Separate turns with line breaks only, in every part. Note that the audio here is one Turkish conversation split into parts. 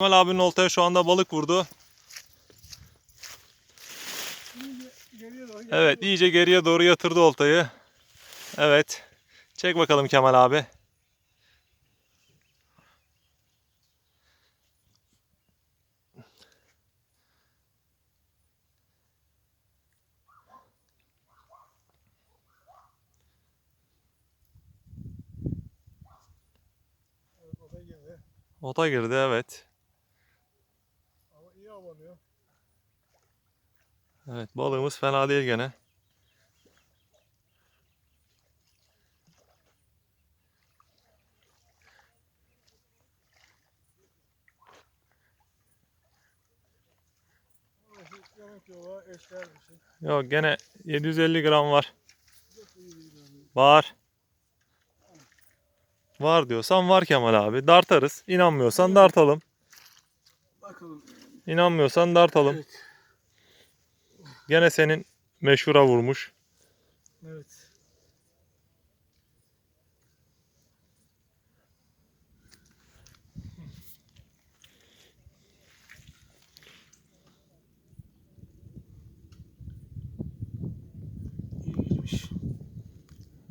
Kemal abinin oltaya şu anda balık vurdu. Evet iyice geriye doğru yatırdı oltayı. Evet. Çek bakalım Kemal abi.
Ota girdi
evet.
Avlanıyor.
Evet balığımız fena değil gene. Yok gene 750 gram var. Var. Var diyorsan var Kemal abi. Dartarız. İnanmıyorsan dartalım.
Bakalım.
İnanmıyorsan dartalım.
Evet.
Gene senin meşhura vurmuş.
Evet.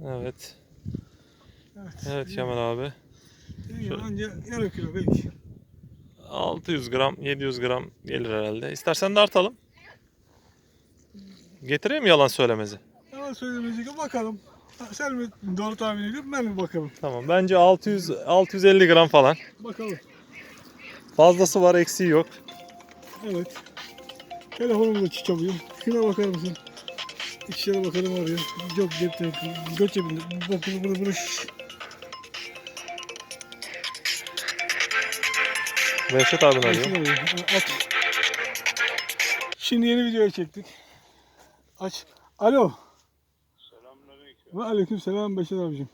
Evet.
Evet.
Evet. Kemal abi. Şöyle.
Anca yarım kilo belki.
600 gram, 700 gram gelir herhalde. İstersen dartalım. Getireyim mi yalan söylemezi?
Ama söylemeyecek bakalım. Sen mi doğru tahmin ediyorsun ben mi bakalım?
Tamam. Bence 600 650 gram falan.
Bakalım.
Fazlası var, eksiği yok.
Evet. Telefonum da çalıyor. Şuna bakar mısın? İçeri bakalım arıyor. Yok cep telefonu. Göt cebinde. Bunu bunu bunu.
Vehşet abin
arıyor. Aç. Şimdi yeni videoya çektik. Aç. Alo. Selamünaleyküm. Ve aleyküm selam Beşir abicim.